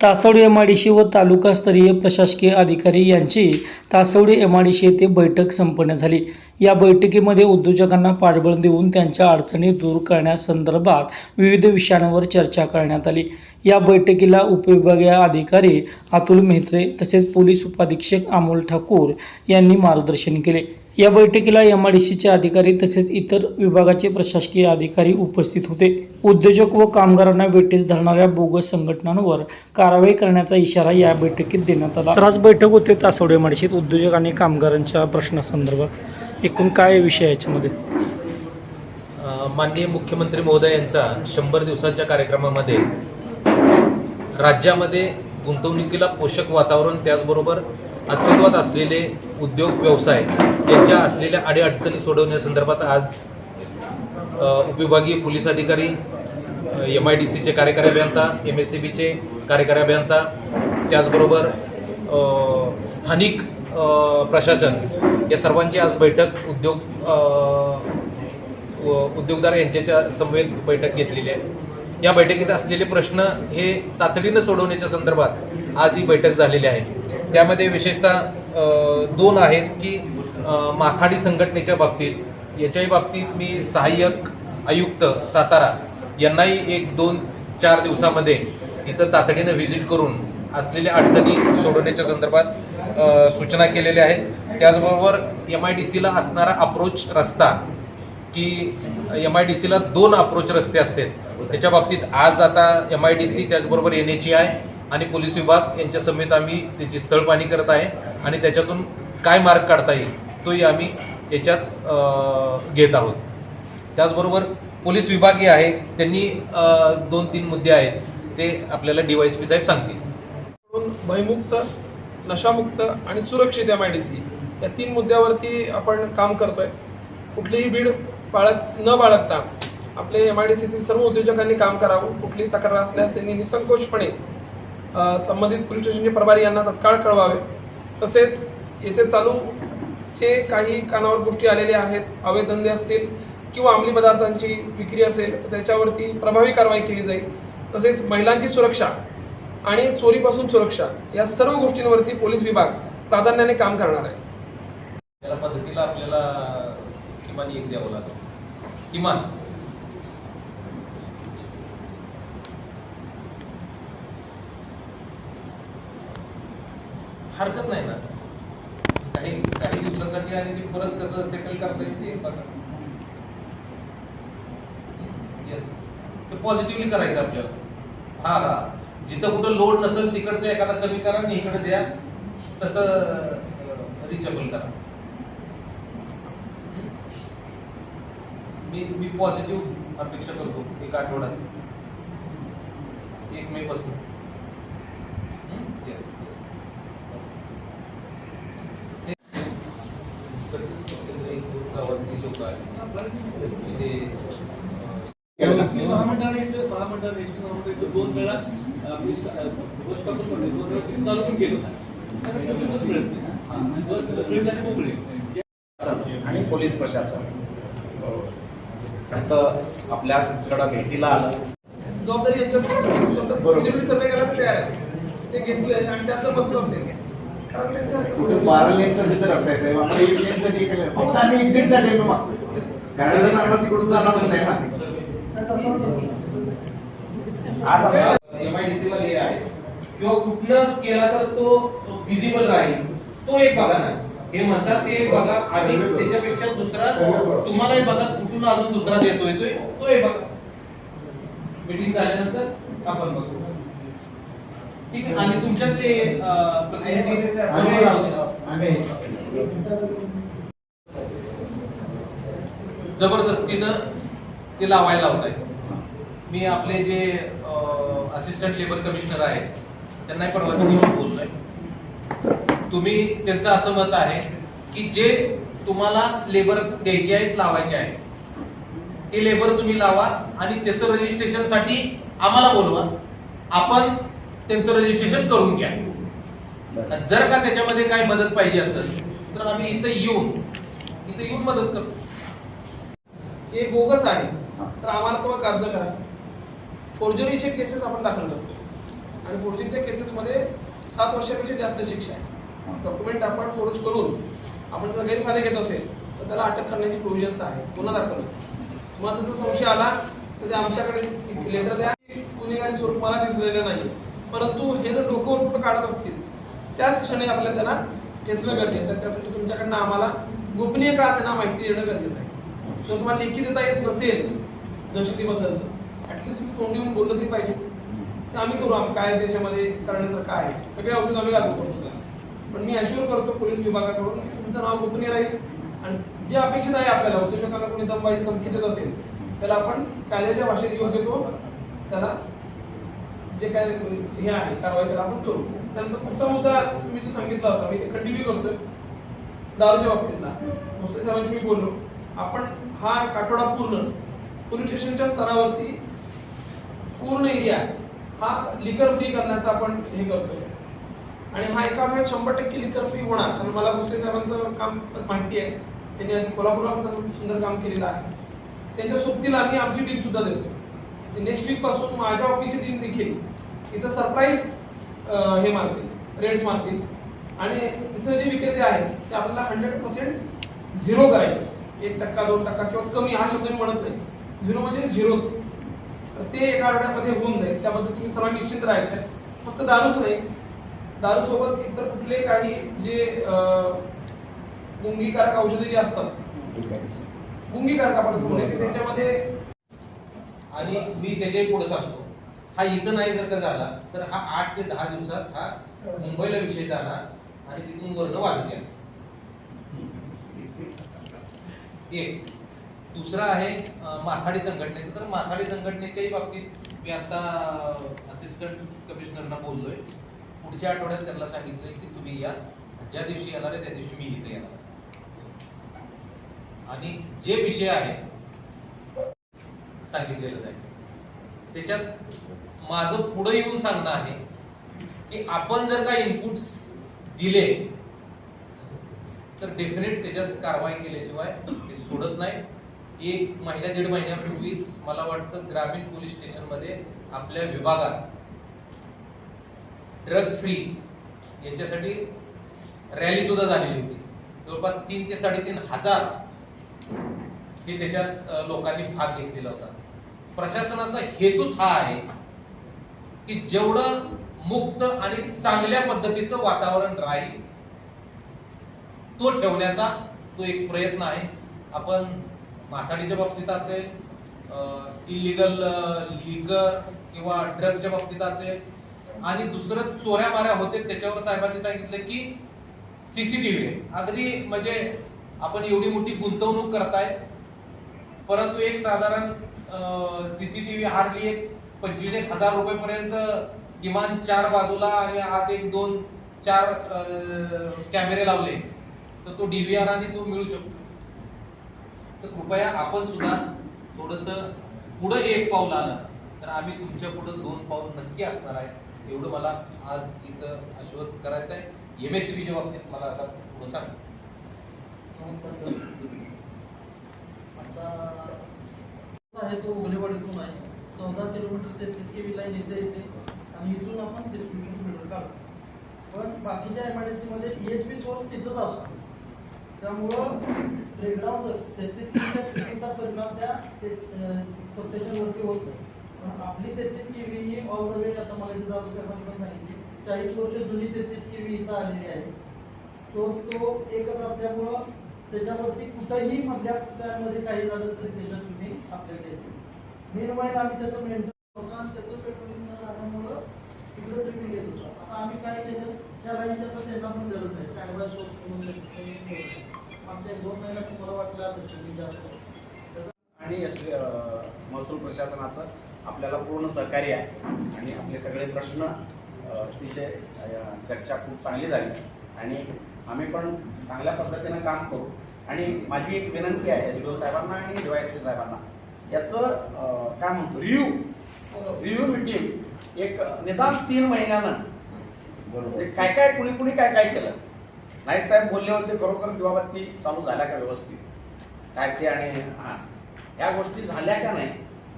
तासवडी MIDC व तालुकास्तरीय प्रशासकीय अधिकारी यांची तासवडी एमआयडीसी येथे बैठक संपन्न झाली. या बैठकीमध्ये उद्योजकांना पाठबळ देऊन त्यांच्या अडचणी दूर करण्यासंदर्भात विविध विषयांवर चर्चा करण्यात आली. या बैठकीला उपविभागीय अधिकारी अतुल मेहत्रे तसेच पोलीस उपाधीक्षक अमोल ठाकूर यांनी मार्गदर्शन केले. या बैठकीला एम आय डी सीचे अधिकारी तसेच इतर विभागाचे प्रशासकीय अधिकारी उपस्थित होते. उद्योजक व कामगारांना वेठीस धरणाऱ्या बोगस संघटनांवर कारवाई करण्याचा इशारा या बैठकीत देण्यात आला. सर आज बैठक होते तासवडे माडशीत उद्योजक आणि कामगारांच्या प्रश्नासंदर्भात. एकूण काय विषय याच्यामध्ये? माननीय मुख्यमंत्री महोदय यांचा शंभर दिवसाच्या कार्यक्रमामध्ये राज्यामध्ये गुंतवणुकीला पोषक वातावरण त्याचबरोबर अस्तित्वात असलेले उद्योग व्यवसाय यांच्या असलेल्या अडीअडचणी सोडवण्यासंदर्भात आज उपविभागीय पोलीस अधिकारी एम आय डी सीचे कार्यकारी अभियंता एम एस सी बीचे कार्यकारी अभियंता त्याचबरोबर स्थानिक प्रशासन या सर्वांची आज बैठक उद्योग व उद्योगदार यांच्याच्या समवेत बैठक घेतलेली आहे. या बैठकीत असलेले प्रश्न हे तातडीनं सोडवण्याच्या संदर्भात आज ही बैठक झालेली आहे. त्यामध्ये विशेषतः दोन आहेत की माथाडी संघटनेच्या बाबतीत. याच्याही बाबतीत मी सहाय्यक आयुक्त सातारा यांनाही एक दोन चार दिवसामध्ये इथं तातडीनं व्हिजिट करून असलेल्या अडचणी सोडवण्याच्या संदर्भात सूचना केलेल्या आहेत. त्याचबरोबर एम आय डी सीला असणारा अप्रोच रस्ता की एम आय डी सीला दोन अप्रोच रस्ते असतात. त्याच्या बाबतीत आज आता एम आय डी सी त्याचबरोबर एन एच आय आणि पोलीस विभाग यांच्या समेत आम्ही त्याची स्थळपाणी करत आहे आणि त्याच्यातून काय मार्ग काढता येईल तोही आम्ही याच्यात घेत आहोत. त्याचबरोबर पोलीस विभागही आहे त्यांनी दोन तीन मुद्दे आहेत ते आपल्याला डी वाय एस पी साहेब सांगतील. भयमुक्त नशामुक्त आणि सुरक्षित एम आय डी सी या तीन मुद्द्यावरती आपण काम करतोय. कुठलीही बीड बाळग न बाळगता आपले एम आय डी सीतील सर्व उद्योजकांनी काम करावं कुठलीही तक्रार असल्यास त्यांनी निसंकोचपणे संबंधित पोलीस स्टेशनचे प्रभारी यांना तत्काळ कळवावे. तसेच येथे चालू जे काही कानावर गोष्टी आलेल्या आहेत अवैध धंदे असतील किंवा अंमली पदार्थांची विक्री असेल तर त्याच्यावरती प्रभावी कारवाई केली जाईल. तसेच महिलांची सुरक्षा आणि चोरीपासून सुरक्षा या सर्व गोष्टींवरती पोलीस विभाग प्राधान्याने काम करणार आहे. त्याला पद्धतीला आपल्याला किमान एक द्यावं लागेल. किमान. हरकत नाही ना. काही काही दिवसासाठी आणि ते परत कसं सेटल करता येईल ते बघा. येस ते पॉझिटिव्हली करायचं आपल्याला. हा हा. जिथं कुठं लोड नसेल तिकडचं एखादा कमी करा आणि इकडे द्या. तसं रिसेबल करा. मी मी पॉझिटिव्ह अपेक्षा करतो एक आठवड्यात. एक मे पासून. येस येस गावातली लोक आहेत ते महामंडळाने इथं- महामंडळाने इथं इथं दोन वेळा आपली बस स्टॉपच पडली दोन वेळा चालू पण केलं बस मिळत नाही. बस मोकळी झाली मोकळी प्रशासन आणि पोलीस प्रशासन. आता आपल्याकडं भेटीला आलं. जबाबदारी यांच्याकडे सर्वे करायला तयार आहे ते घेतले आणि त्यातलं बसलं असेल. बारा लेनचं भीतर असायचं आम्हाला एक आहे. फक्त आम्ही मागतो कारण तिकडून जाणार नाही ना. आज आमच्या एम आय डी सी वाले आहे. किंवा कुठनं केला तर तो फिजिबल राहील. तो एक बघा ना. हे म्हणतात ते बघा. आणि त्याच्यापेक्षा दुसरा तुम्हालाही बघा. कुठून अजून दुसरा देतोय तो तो एक बघा. मीटिंग झाल्यानंतर आपण बघू. ठीक आहे. आणि तुमच्या ते प्रतिनिधी जबरदस्तीनं ते लावायला लावत आहे मी आपले जे असिस्टंट लेबर कमिशनर आहेत त्यांनाही परवा त्या दिवशी बोललोय. तुम्ही त्यांचं असं मत आहे की जे तुम्हाला लेबर द्यायचे आहेत लावायचे आहेत ते लेबर तुम्ही लावा आणि त्याचं रजिस्ट्रेशनसाठी आम्हाला बोलवा. आपण त्यांचं रजिस्ट्रेशन करून घ्या. जर का त्याच्यामध्ये काय मदत पाहिजे असेल तर आम्ही इथं येऊन इथं येऊन मदत करतो. हे बोगस आहे. तर आम्हाला तो अर्ज करा. फोर्जरीचे केसेस आपण दाखल करतो आणि फोर्जिंगच्या केसेसमध्ये सात वर्षापेक्षा जास्त शिक्षा आहे. डॉक्युमेंट आपण फोर्ज करून आपण जर गैरफायदा घेत असेल तर त्याला अटक करण्याची प्रोव्हिजन्स आहे. गुन्हा दाखल तुम्हाला जसं संशय आला तर ते आमच्याकडे लेटर द्या. गुन्हेगारी स्वरूप मला दिसलेलं नाही परंतु हे जर डोकंवर कुठं काढत असतील त्याच क्षणी आपल्याला त्यांना खेचणं गरजेचं आहे. त्यासाठी तुमच्याकडनं आम्हाला गोपनीय का असे ना माहिती देणं गरजेचं आहे. जर तुम्हाला लेखी देता येत नसेल दहशतीबद्दलचं ऍटलीस्ट मी तोंड येऊन बोललं तरी पाहिजे. तर आम्ही करू आम्ही काय त्याच्यामध्ये करण्यासारखं आहे. सगळे औषध आम्ही लागू करतो त्याला. पण मी अश्युअर करतो पोलीस विभागाकडून की तुमचं नाव गोपनीय राहील. आणि जे अपेक्षित आहे आपल्याला उद्योजकांना कोणी दमबाजी धमकी देत असेल त्याला आपण कायद्याच्या भाषेत योग्य तो त्याला जे काय हे आहे कारवाई त्याला आपण करू. त्यानंतर पुढचा मुद्दा तुम्ही जो सांगितला होता मी ते कंटिन्यू करतोय. दारूच्या बाबतीतला. भोसले साहेबांशी मी बोललो. आपण हा एक आठवडा पूर्ण पोलीस स्टेशनच्या स्तरावरती पूर्ण एरिया हा लिकर फ्री करण्याचा आपण हे करतोय. आणि हा एका वेळेस शंभर टक्के लिकर फ्री होणार. कारण मला भोसले साहेबांचं काम माहिती आहे. त्यांनी आधी कोल्हापुरात तसं सुंदर काम केलेलं आहे. त्यांच्या सोबतीला आम्ही आमची टीम सुद्धा देतो नेक्स्ट वीकपासून माझ्या ऑफिसची टीम देखील इथं सरप्राईज हे मारतील. रेड्स मारतील. आणि इथं जे विक्रेते आहेत ते आपल्याला हंड्रेड पर्सेंट झिरो करायचे. एक टक्का दोन टक्का किंवा कमी हा शब्द मी म्हणत नाही. झिरो म्हणजे झिरोच ते एका आठवड्यामध्ये होऊन जाईल. त्याबद्दल तुम्ही सर्व निश्चित राहायचं आहे फक्त दारूच नाही. दारू सोबत इतर कुठले काही जे गुंगीकारक औषधे जी असतात. गुंगीकारक आपण असं की त्याच्यामध्ये आणि मी त्याच्याही पुढे सांगतो. हा इथं नाही जर का झाला तर हा आठ ते दहा दिवसात हा मुंबईला विषय जाणार आणि तिथून वर्ण वाजून येणार. एक. दुसरा आहे माथाडी संघटनेचं. तर माथाडी संघटनेच्याही बाबतीत मी आता असिस्टंट कमिशनरना बोललोय. पुढच्या आठवड्यात त्यांना सांगितलंय की तुम्ही या. ज्या दिवशी येणार आहे त्या दिवशी मी इथे येणार आणि जे विषय आहे सांगितलेलं जाईल. त्याच्यात माझं पुढे येऊन सांगणं आहे की आपण जर का इनपुट्स दिले तर डेफिनेट त्याच्यात कारवाई केल्याशिवाय ते सोडत नाही. एक महिन्या दीड महिन्यापूर्वीच मला वाटतं ग्रामीण पोलीस स्टेशनमध्ये आपल्या विभागात ड्रग फ्री याच्यासाठी रॅली सुद्धा झालेली होती. जवळपास तीन ते साडेतीन हजार हे त्याच्यात लोकांनी भाग घेतलेला होता. प्रशासनाचा हेतूच हा आहे की जेवढं मुक्त आणि चांगल्या पद्धतीचं वातावरण राहील तो ठेवण्याचा तो एक प्रयत्न आहे. आपण माथाडीच्या बाबतीत असेल इलिगल लिगर किंवा ड्रगच्या बाबतीत असेल आणि दुसरं चोऱ्या माऱ्या होते त्याच्यावर साहेबांनी सांगितलं की सीसीटीव्ही आहे. अगदी म्हणजे आपण एवढी मोठी गुंतवणूक करताय परंतु एक साधारण सीसीटीव्ही हार्डली एक पंचवीस एक हजार रुपयेपर्यंत किमान चार बाजूला आणि आत एक दोन चार कॅमेरे लावले. तर तो डीव्हीआर आणि तो मिळू शकतो. तर कृपया आपण सुद्धा थोडस पुढे एक पाऊल आलं तर आम्ही तुमच्या पुढं दोन पाऊल नक्की असणार आहे. एवढं मला आज इथं आश्वस्त करायचं आहे एम एस सी बीच्या बाबतीत मला आता पुढं सांग. नमस्कार सर. आता आहे तो उघलेवाडीतून आहे. चौदा किलोमीटर तेहतीस के वी लाईन इथे येते. आणि इथून आपण डिस्ट्रीब्युशन मीटर काढतो. पण बाकीच्या एम आय डी सीमध्ये ई एच पी सोर्स तिथंच असतो. त्यामुळं प्लेग्राऊंड तेहतीस केवीचा परिणाम त्या सबस्टेशनवरती होत नाही. पण आपली तेहतीस के व्ही ही ऑल द वे आता मला इथे जाधव साहेबांनी पण सांगितली चाळीस वर्ष जुनी तेहतीस के व्ही इथं आलेली आहे. तो तो एकच असल्यामुळं त्याच्यावरती कुठंही मधल्या स्पॅनमध्ये काही झालं तरी त्याच्यात तुम्ही आपल्याकडे येते. मेन वाईज आम्ही त्याचं मेंटेन त्याचं पेट्रोलिंग न झाल्यामुळं तिकडे ट्रिपिंग घेत होतं. आता आम्ही काय केलं? त्या लाईनच्या तर त्यांना पण गरज नाही स्टँड बाय सोर्स म्हणून आमच्या दोन महिन्यात तुम्हाला वाटलं असेल तुम्ही जास्त आणि महसूल प्रशासनाचं आपल्याला पूर्ण सहकार्य आहे. आणि आपले सगळे प्रश्न अतिशय चर्चा खूप चांगली झाली. आणि आम्ही पण चांगल्या पद्धतीनं काम करू. आणि माझी एक विनंती आहे एस डी ओ साहेबांना आणि डीवाय एस साहेबांना. याचं काय म्हणतो रिव्ह्यू रिव्ह्यू मिटिंग एक निदान तीन महिन्यानं. ते काय काय कुणी कुणी काय काय केलं? नाईक साहेब बोलले होते खरोखर दिवाबत्ती चालू झाल्या का व्यवस्थित? काय ते आणि हां. या गोष्टी झाल्या का नाही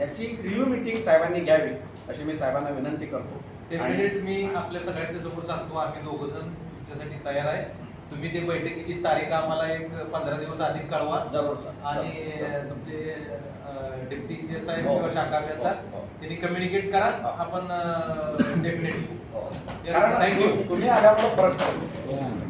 याची एक रिव्ह्यू मिटिंग साहेबांनी घ्यावी अशी मी साहेबांना विनंती करतो. डेफिनेट मी आपल्या सगळ्यांच्या समोर सांगतो आम्ही दोघ जण तुमच्यासाठी तयार आहे. तुम्ही ते बैठकीची तारीख आम्हाला एक पंधरा दिवस आधी कळवा. जरूर सर. आणि तुमचे डिप्टी इंजिनियर साहेब हो. किंवा शाखा अभियंता हो, हो. त्यांनी कम्युनिकेट करा. आपण डेफिनेटली you. तुम्ही आल्यामुळे प्रश्न